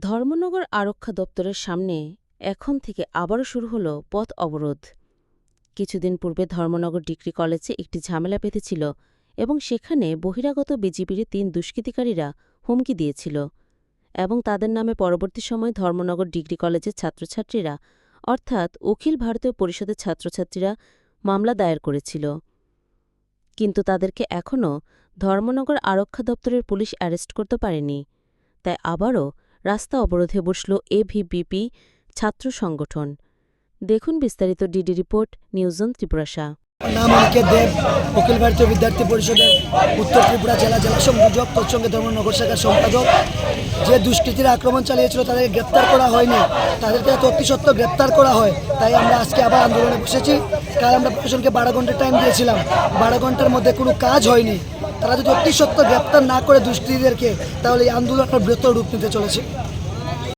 ধর্মনগর আরক্ষা দপ্তরের সামনে এখন থেকে আবারও শুরু হলো পথ অবরোধ। কিছুদিন পূর্বে ধর্মনগর ডিগ্রি কলেজে একটি ঝামেলা বেঁধেছিল এবং সেখানে বহিরাগত বিজিবির তিন দুষ্কৃতিকারীরা হুমকি দিয়েছিল এবং তাদের নামে পরবর্তী সময় ধর্মনগর ডিগ্রি কলেজের ছাত্রছাত্রীরা, অর্থাৎ অখিল ভারতীয় পরিষদের ছাত্রছাত্রীরা, মামলা দায়ের করেছিল। কিন্তু তাদেরকে এখনও ধর্মনগর আরক্ষা দপ্তরের পুলিশ অ্যারেস্ট করতে পারেনি। তাই আবারও রাস্তা অবরোধে বসল এভিবিপি ছাত্র সংগঠন। দেখুন বিস্তারিত ডিডি রিপোর্ট নিউজন ত্রিপুরাশা নাম অনিকেত দেব অখিল ভারতীয় বিদ্যার্থী পরিষদের উত্তর ত্রিপুরা জেলা জেলা সংযোজক তৎসঙ্গে ধর্মনগর শাখার সম্পাদক। যে দুষ্কৃতীরা আক্রমণ চালিয়েছিল তাদেরকে গ্রেপ্তার করা হয়নি। তাদেরকে অতি সত্ত্বর গ্রেপ্তার করা হয়, তাই আমরা আজকে আবার আন্দোলনে বসেছি। কাল আমরা প্রশাসনকে বারো ঘণ্টা টাইম দিয়েছিলাম। বারো ঘণ্টার মধ্যে কোনো কাজ হয়নি। তারা যদি অতি সত্য গ্রেপ্তার না করে দুষ্কৃতীদেরকে, তাহলে এই আন্দোলন একটা বৃহত্তর রূপ নিতে চলেছে।